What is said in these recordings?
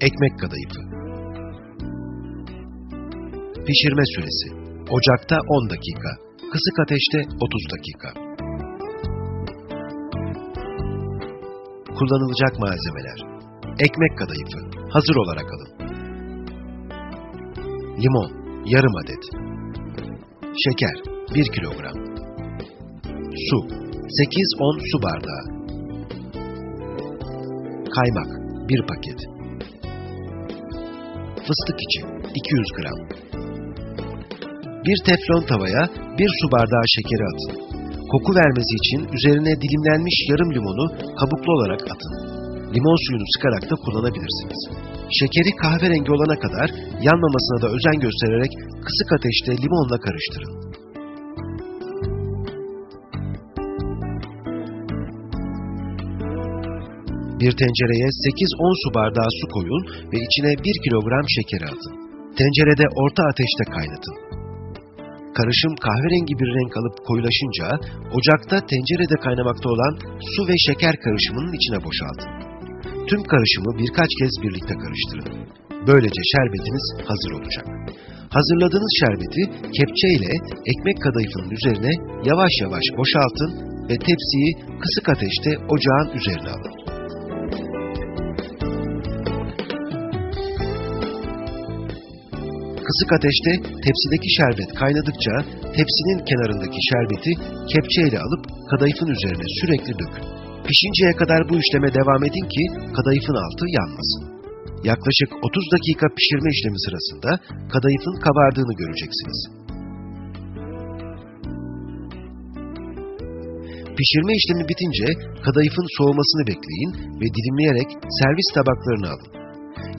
Ekmek kadayıfı. Pişirme süresi. Ocakta 10 dakika. Kısık ateşte 30 dakika. Kullanılacak malzemeler. Ekmek kadayıfı. Hazır olarak alın. Limon. Yarım adet. Şeker. 1 kilogram. Su. 8-10 su bardağı. Kaymak. 1 paket. Fıstık içi 200 gram. Bir teflon tavaya 1 su bardağı şekeri atın. Koku vermesi için üzerine dilimlenmiş yarım limonu kabuklu olarak atın. Limon suyunu sıkarak da kullanabilirsiniz. Şekeri kahverengi olana kadar yanmamasına da özen göstererek kısık ateşte limonla karıştırın. Bir tencereye 8-10 su bardağı su koyun ve içine 1 kilogram şekeri atın. Tencerede orta ateşte kaynatın. Karışım kahverengi bir renk alıp koyulaşınca ocakta tencerede kaynamakta olan su ve şeker karışımının içine boşaltın. Tüm karışımı birkaç kez birlikte karıştırın. Böylece şerbetiniz hazır olacak. Hazırladığınız şerbeti kepçe ile ekmek kadayıfının üzerine yavaş yavaş boşaltın ve tepsiyi kısık ateşte ocağın üzerine alın. Kısık ateşte tepsideki şerbet kaynadıkça tepsinin kenarındaki şerbeti kepçeyle alıp kadayıfın üzerine sürekli dökün. Pişinceye kadar bu işleme devam edin ki kadayıfın altı yanmasın. Yaklaşık 30 dakika pişirme işlemi sırasında kadayıfın kabardığını göreceksiniz. Pişirme işlemi bitince kadayıfın soğumasını bekleyin ve dilimleyerek servis tabaklarına alın.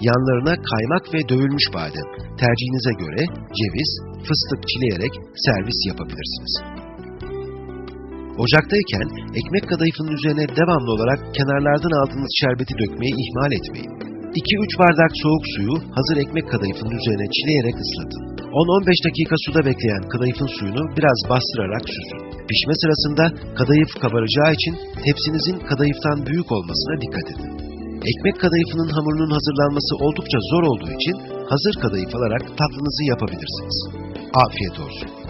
Yanlarına kaymak ve dövülmüş badem, tercihinize göre ceviz, fıstık çileyerek servis yapabilirsiniz. Ocaktayken ekmek kadayıfının üzerine devamlı olarak kenarlardan aldığınız şerbeti dökmeyi ihmal etmeyin. 2-3 bardak soğuk suyu hazır ekmek kadayıfının üzerine çileyerek ıslatın. 10-15 dakika suda bekleyen kadayıfın suyunu biraz bastırarak süzün. Pişme sırasında kadayıf kabaracağı için tepsinizin kadayıftan büyük olmasına dikkat edin. Ekmek kadayıfının hamurunun hazırlanması oldukça zor olduğu için hazır kadayıf alarak tatlınızı yapabilirsiniz. Afiyet olsun.